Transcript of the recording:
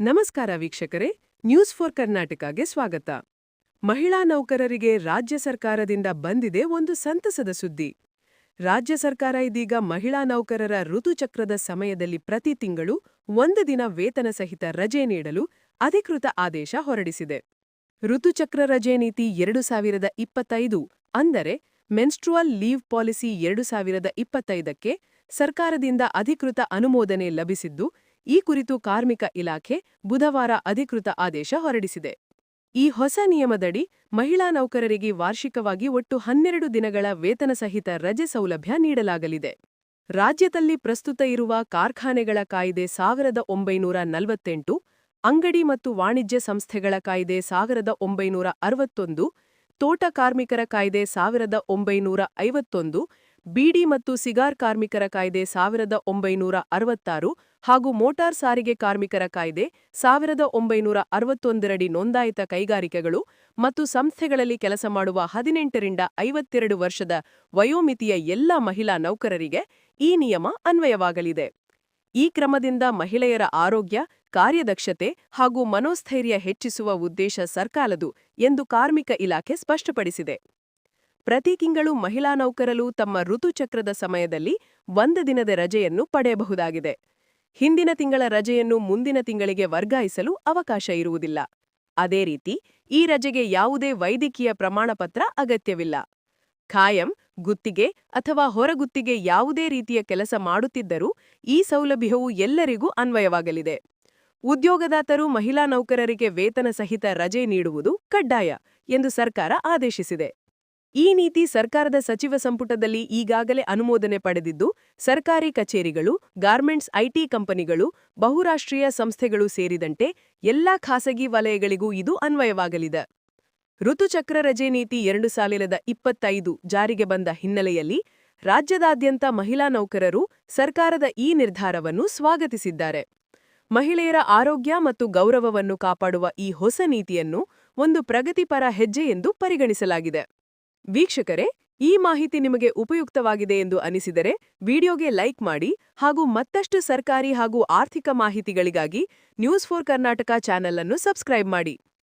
ನಮಸ್ಕಾರ ವೀಕ್ಷಕರೇ news for ಕರ್ನಾಟಕಗೆ ಸ್ವಾಗತ. ಮಹಿಳಾ ನೌಕರರಿಗೆ ರಾಜ್ಯ ಸರ್ಕಾರದಿಂದ ಬಂದಿದೆ ಒಂದು ಸಂತಸದ ಸುದ್ದಿ. ರಾಜ್ಯ ಸರ್ಕಾರ ಇದೀಗ ಮಹಿಳಾ ನೌಕರರ ಋತುಚಕ್ರದ ಸಮಯದಲ್ಲಿ ಪ್ರತಿ ತಿಂಗಳು ಒಂದು ದಿನ ವೇತನ ಸಹಿತ ರಜೆ ನೀಡಲು ಅಧಿಕೃತ ಆದೇಶ ಹೊರಡಿಸಿದೆ. ಋತುಚಕ್ರ ರಜೆ ನೀತಿ ಎರಡು ಸಾವಿರದ ಇಪ್ಪತ್ತೈದು ಅಂದರೆ ಮೆನ್ಸ್ಟ್ರುವಲ್ ಲೀವ್ ಪಾಲಿಸಿ ಎರಡು ಸಾವಿರದ ಇಪ್ಪತ್ತೈದಕ್ಕೆ ಸರ್ಕಾರದಿಂದ ಅಧಿಕೃತ ಅನುಮೋದನೆ ಲಭಿಸಿದ್ದು ಈ ಕುರಿತು ಕಾರ್ಮಿಕ ಇಲಾಖೆ ಬುಧವಾರ ಅಧಿಕೃತ ಆದೇಶ ಹೊರಡಿಸಿದೆ. ಈ ಹೊಸ ನಿಯಮದಡಿ ಮಹಿಳಾ ನೌಕರರಿಗೆ ವಾರ್ಷಿಕವಾಗಿ ಒಟ್ಟು ಹನ್ನೆರಡು ದಿನಗಳ ವೇತನ ಸಹಿತ ರಜೆ ಸೌಲಭ್ಯ ನೀಡಲಾಗಲಿದೆ. ರಾಜ್ಯದಲ್ಲಿ ಪ್ರಸ್ತುತ ಇರುವ ಕಾರ್ಖಾನೆಗಳ ಕಾಯ್ದೆ ಸಾವಿರದ ಒಂಬೈನೂರ ನಲವತ್ತೆಂಟು, ಅಂಗಡಿ ಮತ್ತು ವಾಣಿಜ್ಯ ಸಂಸ್ಥೆಗಳ ಕಾಯ್ದೆ ಸಾವಿರದ ಒಂಬೈನೂರ ಅರವತ್ತೊಂದು, ತೋಟ ಕಾರ್ಮಿಕರ ಕಾಯ್ದೆ ಸಾವಿರದ ಒಂಬೈನೂರ ಐವತ್ತೊಂದು, ಬೀಡಿ ಮತ್ತು ಸಿಗಾರ್ ಕಾರ್ಮಿಕರ ಕಾಯ್ದೆ ಸಾವಿರದ ಒಂಬೈನೂರ ಅರವತ್ತಾರು ಹಾಗೂ ಮೋಟಾರ್ ಸಾರಿಗೆ ಕಾರ್ಮಿಕರ ಕಾಯ್ದೆ, ಸಾವಿರದ ಒಂಬೈನೂರ ಅರವತ್ತೊಂದರಡಿ ನೋಂದಾಯಿತ ಕೈಗಾರಿಕೆಗಳು ಮತ್ತು ಸಂಸ್ಥೆಗಳಲ್ಲಿ ಕೆಲಸ ಮಾಡುವ ಹದಿನೆಂಟರಿಂದ ಐವತ್ತೆರಡು ವರ್ಷದ ವಯೋಮಿತಿಯ ಎಲ್ಲ ಮಹಿಳಾ ನೌಕರರಿಗೆ ಈ ನಿಯಮ ಅನ್ವಯವಾಗಲಿದೆ. ಈ ಕ್ರಮದಿಂದ ಮಹಿಳೆಯರ ಆರೋಗ್ಯ, ಕಾರ್ಯದಕ್ಷತೆ ಹಾಗೂ ಮನೋಸ್ಥೈರ್ಯ ಹೆಚ್ಚಿಸುವ ಉದ್ದೇಶ ಸರ್ಕಾರದು ಎಂದು ಕಾರ್ಮಿಕ ಇಲಾಖೆ ಸ್ಪಷ್ಟಪಡಿಸಿದೆ. ಪ್ರತಿ ತಿಂಗಳು ಮಹಿಳಾ ನೌಕರರು ತಮ್ಮ ಋತುಚಕ್ರದ ಸಮಯದಲ್ಲಿ ಒಂದು ದಿನದ ರಜೆಯನ್ನು ಪಡೆಯಬಹುದಾಗಿದೆ. ಹಿಂದಿನ ತಿಂಗಳ ರಜೆಯನ್ನು ಮುಂದಿನ ತಿಂಗಳಿಗೆ ವರ್ಗಾಯಿಸಲು ಅವಕಾಶ ಇರುವುದಿಲ್ಲ. ಅದೇ ರೀತಿ, ಈ ರಜೆಗೆ ಯಾವುದೇ ವೈದ್ಯಕೀಯ ಪ್ರಮಾಣಪತ್ರ ಅಗತ್ಯವಿಲ್ಲ. ಖಾಯಂ, ಗುತ್ತಿಗೆ ಅಥವಾ ಹೊರಗುತ್ತಿಗೆ ಯಾವುದೇ ರೀತಿಯ ಕೆಲಸ ಮಾಡುತ್ತಿದ್ದರೂ ಈ ಸೌಲಭ್ಯವು ಎಲ್ಲರಿಗೂ ಅನ್ವಯವಾಗಲಿದೆ. ಉದ್ಯೋಗದಾತರು ಮಹಿಳಾ ನೌಕರರಿಗೆ ವೇತನ ಸಹಿತ ರಜೆ ನೀಡುವುದು ಕಡ್ಡಾಯ ಎಂದು ಸರ್ಕಾರ ಆದೇಶಿಸಿದೆ. ಈ ನೀತಿ ಸರ್ಕಾರದ ಸಚಿವ ಸಂಪುಟದಲ್ಲಿ ಈಗಾಗಲೇ ಅನುಮೋದನೆ ಪಡೆದಿದ್ದು, ಸರ್ಕಾರಿ ಕಚೇರಿಗಳು, ಗಾರ್ಮೆಂಟ್ಸ್ ಐಟಿ ಕಂಪನಿಗಳು, ಬಹುರಾಷ್ಟ್ರೀಯ ಸಂಸ್ಥೆಗಳು ಸೇರಿದಂತೆ ಎಲ್ಲಾ ಖಾಸಗಿ ವಲಯಗಳಿಗೂ ಇದು ಅನ್ವಯವಾಗಲಿದೆ. ಋತುಚಕ್ರ ರಜೆ ನೀತಿ ಎರಡು ಸಾವಿರದ ಇಪ್ಪತ್ತೈದು ಜಾರಿಗೆ ಬಂದ ಹಿನ್ನೆಲೆಯಲ್ಲಿ ರಾಜ್ಯದಾದ್ಯಂತ ಮಹಿಳಾ ನೌಕರರು ಸರ್ಕಾರದ ಈ ನಿರ್ಧಾರವನ್ನು ಸ್ವಾಗತಿಸಿದ್ದಾರೆ. ಮಹಿಳೆಯರ ಆರೋಗ್ಯ ಮತ್ತು ಗೌರವವನ್ನು ಕಾಪಾಡುವ ಈ ಹೊಸ ನೀತಿಯನ್ನು ಒಂದು ಪ್ರಗತಿಪರ ಹೆಜ್ಜೆ ಎಂದು ಪರಿಗಣಿಸಲಾಗಿದೆ. ವೀಕ್ಷಕರೇ, ಈ ಮಾಹಿತಿ ನಿಮಗೆ ಉಪಯುಕ್ತವಾಗಿದೆ ಎಂದು ಅನಿಸಿದರೆ ವಿಡಿಯೋಗೆ ಲೈಕ್ ಮಾಡಿ ಹಾಗೂ ಮತ್ತಷ್ಟು ಸರ್ಕಾರಿ ಹಾಗೂ ಆರ್ಥಿಕ ಮಾಹಿತಿಗಳಿಗಾಗಿ ನ್ಯೂಸ್ ಫೋರ್ ಕರ್ನಾಟಕ ಚಾನೆಲ್ ಅನ್ನು ಸಬ್ಸ್ಕ್ರೈಬ್ ಮಾಡಿ.